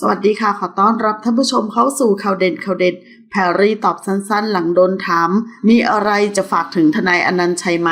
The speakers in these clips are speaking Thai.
สวัสดีค่ะ ขอต้อนรับท่านผู้ชมเข้าสู่ข่าวเด่นข่าวเด็ด แพรรี่ตอบสั้นๆ หลังโดนถาม มีอะไรจะฝากถึงทนายอนันต์ชัยไหม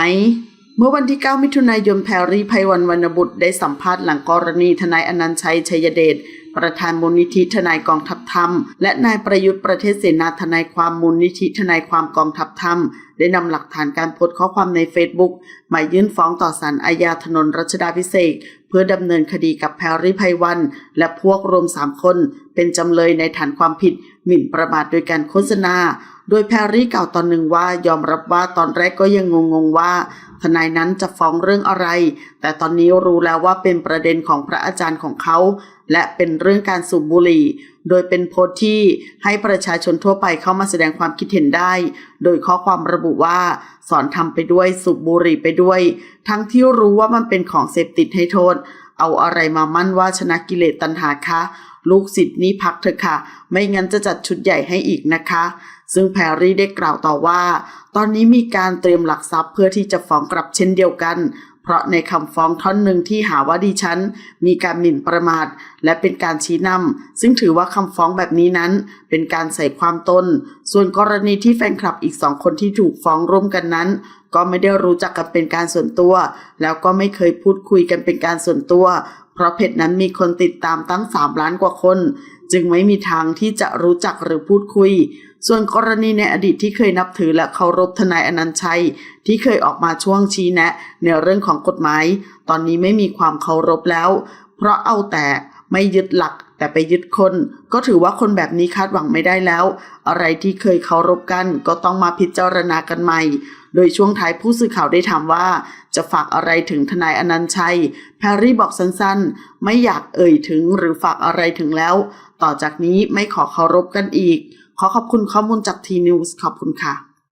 เมื่อวันที่ 9 มิถุนายนแพรรี่ไพวันวรรณบุตรได้สัมภาษณ์หลังกรณีทนายอนันต์ชัยชัยเดชประธานมูลนิธิทนายกองทัพธรรม และนายประยุทธ์ประเทศเสนาทนายความมูลนิธิทนายความกองทัพธรรม ได้นำหลักฐานการโพสต์ข้อความในเฟซบุ๊กมายื่นฟ้องต่อศาลอาญาถนนรัชดาพิเศษเพื่อดำเนินคดีกับแพรรี่ไพวัน และพวกรวม 3 คน เป็นจำเลยในฐานความผิด หมิ่นประมาทโดยการโฆษณา โดยแพรรี่กล่าวตอนหนึ่งว่ายอมรับว่าตอนแรกก็ยังงงๆว่า ทนายนั้นจะฟ้องเรื่องอะไร แต่ตอนนี้รู้แล้วว่าเป็นประเด็นของพระอาจารย์ของเขา และเป็นเรื่องการสูบบุหรี่ โดยเป็นโพสต์ที่ให้ประชาชนทั่วไปเข้ามาแสดงความคิดเห็นได้ โดยข้อความระบุว่าสอนทำไปด้วยสูบบุหรี่ไปด้วย ทั้งที่รู้ว่ามันเป็นของเสพติดให้โทษ เอาอะไรมามั่นว่าชนะกิเลสตัณหาคะ ลูกศิษย์นี่พักเถอะค่ะ ไม่งั้นจะจัดชุดใหญ่ให้อีกนะคะ ซึ่งแพรรี่ได้กล่าวต่อว่า ตอนนี้มีการเตรียมหลักทรัพย์เพื่อที่จะฟ้องกลับเช่นเดียวกัน เพราะในคำฟ้องท่อนหนึ่งที่หาว่าดิฉัน มีการหมิ่นประมาท และเป็นการชี้นำซึ่งถือว่าคำฟ้องแบบนี้นั้น เป็นการใส่ความตน ส่วนกรณีที่แฟนคลับอีกสองคนที่ถูกฟ้องร่วมกันนั้น ก็ไม่ได้รู้จักกันเป็นการส่วนตัว แล้วก็ไม่เคยพูดคุยกันเป็นการส่วนตัว เพราะเพจนั้นมีคนติดตามตั้ง 3 ล้านกว่าคน จึงไม่มีทางที่จะรู้จักหรือพูดคุย ส่วนกรณีในอดีตที่เคยนับถือและเคารพทนายอนันต์ชัย ที่เคยออกมาช่วงชี้แนะ ในเรื่องของกฎหมาย ตอนนี้ไม่มีความเคารพแล้ว เพราะเอาแต่ไม่ยึดหลักแต่ไปยึดคน ก็ถือว่าคนแบบนี้คาดหวังไม่ได้แล้ว อะไรที่เคยเคารพกันก็ต้องมาพิจารณากันใหม่ โดยช่วงท้ายผู้สื่อข่าวได้ถามว่า จะฝากอะไรถึงทนายอนันต์ชัย แพรรี่บอกสั้นๆ ไม่อยากเอ่ยถึงหรือฝากอะไรถึงแล้ว ต่อจากนี้ไม่ขอเคารพกันอีก ขอขอบคุณข้อมูลจากทีนิวส์ขอบคุณค่ะ